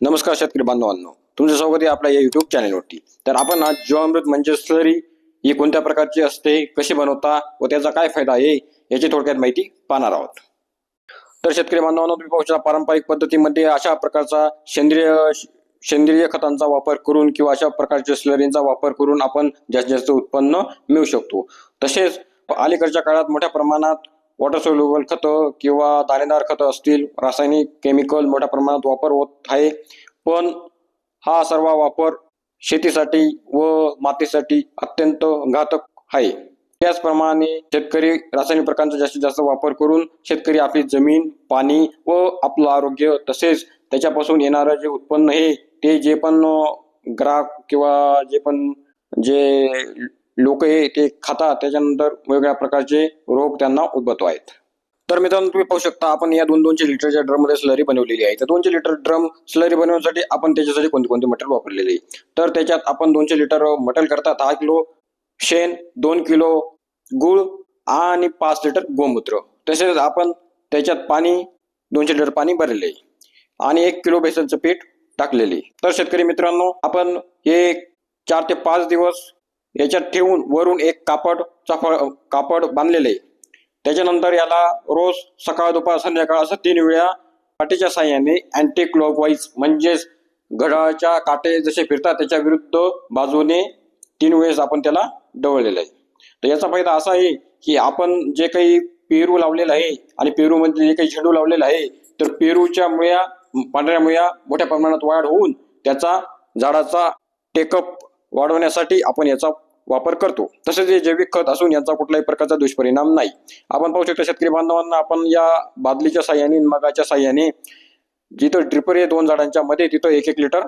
नमस्कार शेतकरी बांधवांनो. तुमचं स्वागत आहे आपल्या या युट्यूब चॅनलवरती तर आपण आज जीवामृत म्हणजे स्लरी ही कोणत्या प्रकारची असते कशी बनवता व त्याचा काय फायदा आहे याची थोडक्यात माहिती पाहणार आहोत. तर शेतकरी बांधवांनो तुम्ही पाहू शकता पारंपरिक पद्धतीमध्ये अशा प्रकारचा सेंद्रिय सेंद्रिय खतांचा वापर करून किंवा अशा प्रकारच्या स्लरींचा वापर करून आपण जास्तीत जास्त उत्पन्न मिळवू शकतो. तसेच अलीकडच्या काळात मोठ्या प्रमाणात वॉटर सोल्युबल खतं किंवा दाणेदार खतं असतील रासायनिक केमिकल मोठ्या प्रमाणात वापर होत आहे. पण हा सर्व वापर शेतीसाठी व मातीसाठी अत्यंत घातक आहे. त्याचप्रमाणे शेतकरी रासायनिक प्रकारचा जास्तीत जास्त वापर करून शेतकरी आपली जमीन पाणी व आपलं आरोग्य तसेच त्याच्यापासून येणारं जे उत्पन्न हे ते जे पण ग्राहक किंवा जे पण जे लोक हे ते खातात त्याच्यानंतर वेगवेगळ्या प्रकारचे रोग त्यांना उद्भवतो आहेत. तर मित्रांनो तुम्ही पाहू शकता आपण या दोन दोनशे लिटरच्या ड्रममध्ये स्लरी बनवलेली आहे तर दोनशे लिटर ड्रम स्लरी बनवण्यासाठी आपण त्याच्यासाठी कोणते कोणते मटेरियल वापरलेले? आहे तर त्याच्यात आपण दोनशे लिटर मटेरियल करता दहा किलो शेण दोन किलो गुळ आणि पाच लिटर गोमूत्र. तसेच आपण त्याच्यात पाणी दोनशे लिटर पाणी भरलेले आणि एक किलो बेसनचं पीठ टाकलेले तर शेतकरी मित्रांनो आपण हे चार ते पाच दिवस याच्यात ठेवून वरून एक कापडचा फ- कापड बांधलेले. आहे त्याच्यानंतर याला रोज सकाळ दुपार संध्याकाळ असं तीन वेळा काटेच्या साह्याने अँटी क्लॉकवाईज म्हणजेच घड्याळाच्या काटे जसे फिरतात त्याच्या विरुद्ध बाजूने तीन वेळेस आपण त्याला डवळलेलं आहे. तर याचा फायदा असा आहे की आपण जे काही पेरू लावलेलं आहे आणि पेरूमध्ये जे काही झेंडू लावलेला आहे तर पेरूच्या मुळ्या पांढऱ्या मुळ्या मोठ्या प्रमाणात वाढ होऊन त्याचा झाडाचा टेकअप वाढवण्यासाठी आपण याचा वापर करतो. तसेच हे जैविक खत असून याचा कुठल्याही प्रकारचा दुष्परिणाम नाही. आपण पाहू शकतो शेतकरी बांधवांना आपण या बादलीच्या साह्याने मगाच्या साह्याने जिथं ड्रिपर आहे दोन झाडांच्या मध्ये तिथं एक एक लिटर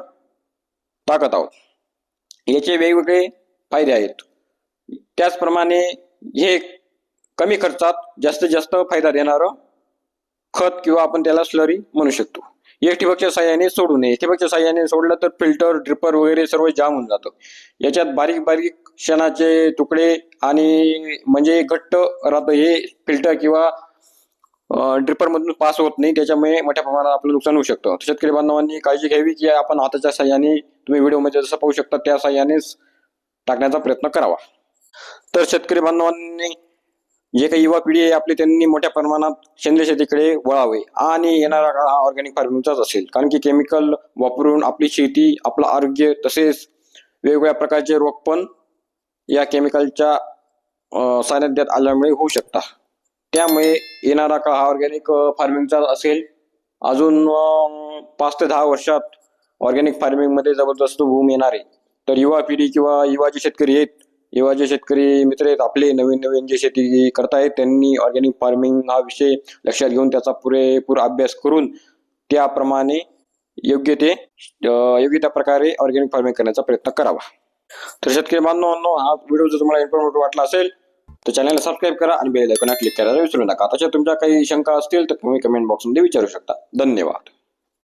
टाकत आहोत. याचे वेगवेगळे फायदे आहेत. त्याचप्रमाणे हे कमी खर्चात जास्तीत जास्त फायदा देणारं खत किंवा आपण त्याला स्लरी म्हणू शकतो. एक ठिबकच्या साह्याने सोडू नये. ठिबकच्या साह्याने सोडलं तर फिल्टर ड्रिपर वगैरे सर्व जाम होऊन जातं. याच्यात बारीक बारीक क्षणाचे तुकडे आणि म्हणजे घट्ट राहतं हे फिल्टर किंवा ड्रिपर मधून पास होत नाही. त्याच्यामुळे मोठ्या प्रमाणात आपलं नुकसान होऊ शकतं. शेतकरी बांधवांनी काळजी घ्यावी की आपण हाताच्या साह्याने तुम्ही व्हिडिओमध्ये जसं पाहू शकता त्या साह्यानेच टाकण्याचा प्रयत्न करावा. तर शेतकरी बांधवांनी जे काही युवा पिढी आहे आपली त्यांनी मोठ्या प्रमाणात सेंद्रिय शेतीकडे वळावे. आणि येणारा काळ हा ऑर्गॅनिक फार्मिंगचाच असेल. कारण की केमिकल वापरून आपली शेती आपलं आरोग्य तसेच वेगवेगळ्या प्रकारचे रोग पण या केमिकलच्या सानिध्यात आल्यामुळे होऊ शकतात. त्यामुळे येणारा काळ हा ऑर्गॅनिक फार्मिंगचा असेल. अजून पाच ते दहा वर्षात ऑर्गॅनिक फार्मिंगमध्ये जबरदस्त भूम येणार आहे. तर युवा पिढी किंवा युवा जे शेतकरी आहेत युवा जे शेतकरी मित्र आहेत आपले नवीन नवीन जे शेती करतायत त्यांनी ऑर्गॅनिक फार्मिंग हा विषय लक्षात घेऊन त्याचा पुरेपूर अभ्यास करून त्याप्रमाणे योग्य ते योग्य त्या प्रकारे ऑर्गॅनिक फार्मिंग करण्याचा प्रयत्न करावा. तर शेतकरी बांधवांनो हा व्हिडिओ जर तुम्हाला इन्फॉर्मेटिव्ह वाटला असेल तर चॅनलला सबस्क्राईब करा आणि बेल आयकॉनला क्लिक करायला विसरू नका. तशा तुमच्या काही शंका असतील तर तुम्ही कमेंट बॉक्समध्ये विचारू शकता. धन्यवाद.